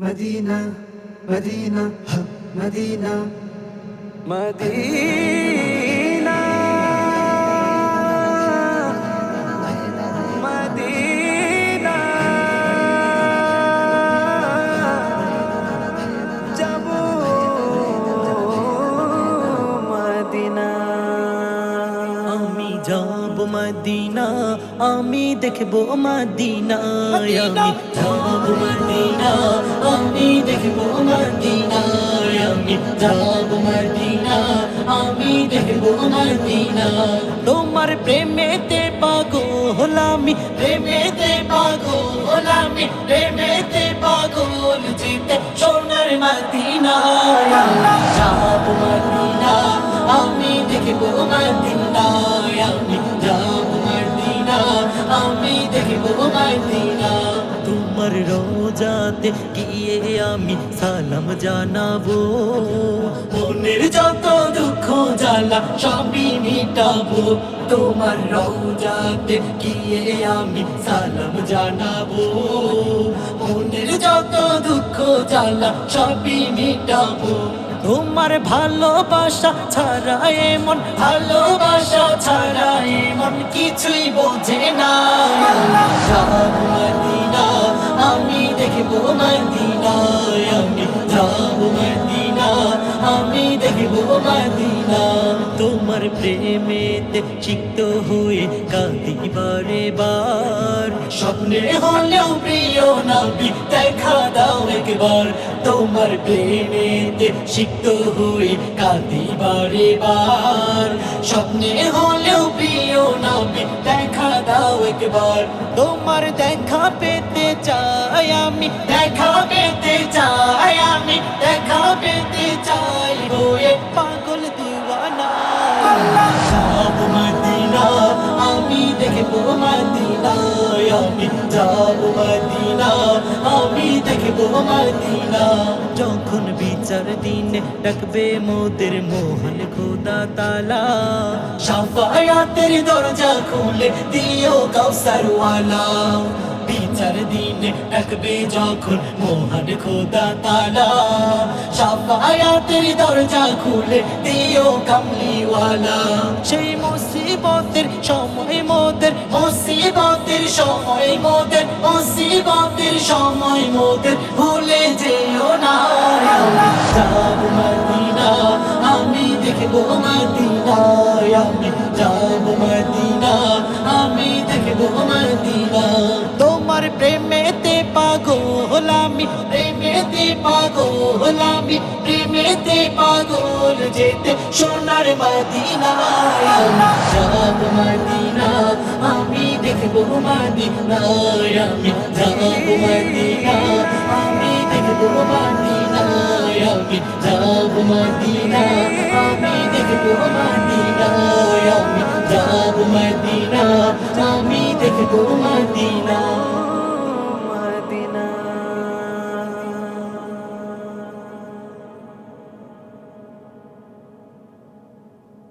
Medina Medina Medina Medina. Medina. যাব Medina. আমি যাব মদিনা আমি দেখব মদিনা আমি যাব মদিনা আমি দেখব মদিনা আমি যাব মদিনা আমি দেখব মদিনা। তোমার প্রেমেতে পাগল আমি প্রেমেতে পাগল আমি প্রেমেতে পাগল জিতে সোনার মদিনা। যাব মদিনা আমি দেখব মদিনা আমি আমি দেখব মদিনা তোমার রোজাতে গিয়ে আমি সালাম জানাব। মনের যত দুঃখ জ্বালা সবই মিটাবো। তোমার রোজাতে গিয়ে আমি সালাম জানাব। মনের যত দুঃখ জ্বালা সবই মিটাবো। তোমার ভালোবাসা ছাড়া এমন ভালোবাসা ছাড়া এমন কিছুই বোঝে না। আমি দেখব মদিনা আমি যাব মদিনা, আমি দেখব মদিনা। তোমার প্রেমেতে চিত্ত হয়ে কাঁদি বারে বার স্বপ্নে হলেও প্রিয় নবী, দেখা দাও একবার। তোমার প্রেমেতে সিক্ত হয়ে কাঁদি বারে বার। স্বপ্নে হলেও প্রিয় নবী দেখা দাও একবার। তোমার দেখা পেতে চাই আমি দেখা পেতে চাই আমি দেখা পেতে চাই হয়ে পাগল দিওয়ানা। যাব মদিনা আমি দেখব মদিনা। আমি যাব মদিনা, আমি দেখব মদিনা। যখন বিচার দিনে, ডাকবে মোদের মোহন খোদা তালা। সাফায়াতের দরজা খুলে দিও কাউসারওয়ালা। বিচার দিনে ডাকবে যখন মোহন খোদা তালা, সাফায়াতের দরজা খুলে দিও কামলিওয়ালা। সেই মুসিবতের সময় মোদের, মুসিবতের সময় মোদের, মুসিবতের সময় মোদের, ভুলে যেও না আমি দেখব মদিনা আমি মদিনা, আমি দেখব মদিনা। তোমার প্রেমেতে পাগল আমি, প্রেমেতে পাগল আমি, প্রেমেতে পাগল যেতে সোনার মদিনা। যাব আমি দেখব মদিনা আমি যাব আমি দেখব মদিনা আমি যাব মদিনা, আমি দেখব মদিনা আমি যাব মদিনা, আমি দেখব মদিনা।